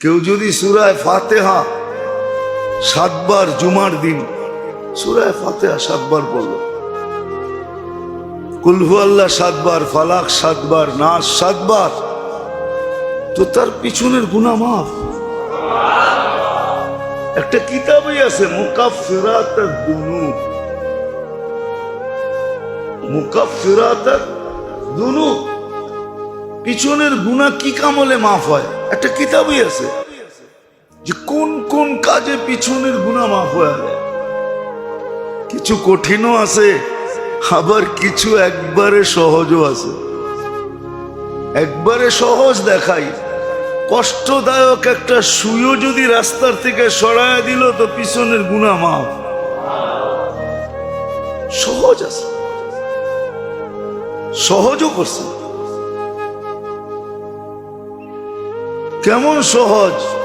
কেউ যদি সুরায় ফাতেহা সাতবার জুমার দিন, সুরায় ফাতেহা সাতবার বলল কুলহু আল্লাহ সাতবার, ফালাক সাতবার, নাস সাতবার, তো তার পিছনের গুণা মাফ। একটা কিতাবই আছে মুকাফিরাত দুনুব। মুকাফিরাত দুনুব। পিছনের গুণা কি কামলে মাফ হয়? একটা কিতাবই আছে যে কোন কোন কাজে পিছনের গুণা মাফ হয়ে যায়। কিছু কঠিনও আছে, আবার কিছু একবারে সহজও আছে। একবারে সহজ দেখাই, কষ্টদায়ক একটা সুইও যদি রাস্তার থেকে সরায় দিল তো পিছনের গুণা মাফ। সহজ আছে। সহজও করছে। কেমন সহজ?